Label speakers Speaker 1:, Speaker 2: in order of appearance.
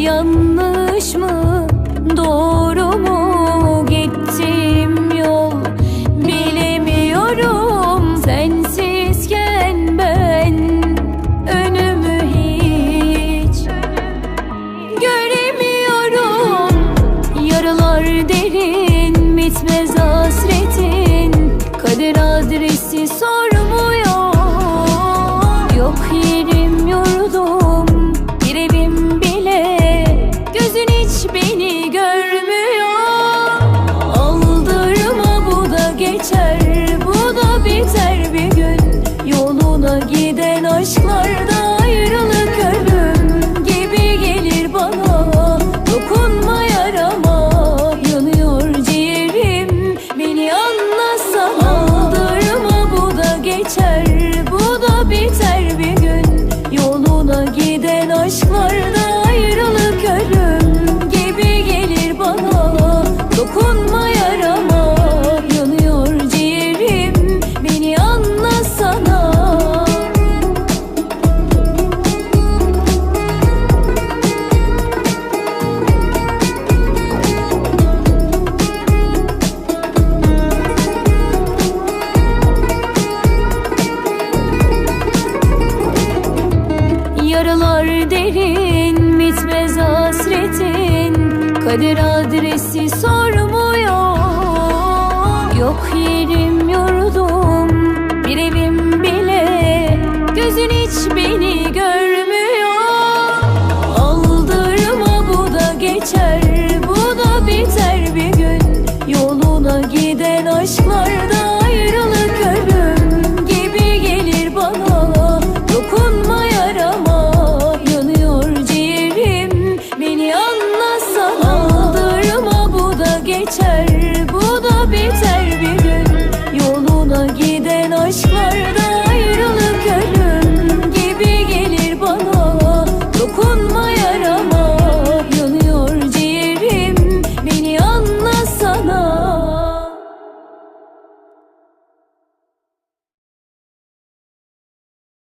Speaker 1: yanlış mı geçer. Bu da biter bir gün. Yoluna giden aşklarda ayrılık ölüm gibi gelir bana. Dokunma yarama yanıyor ciğerim. Beni anlasana aldırma bu da geçer. Bu da biter bir gün. Yoluna giden aşklarda Kader adresi sormuyor. Yok yerim yurdum bir evim bile. Gözün hiç beni görmüyor. Aldırma bu da geçer bu da biter bir gün. Yoluna giden aşklarda geçer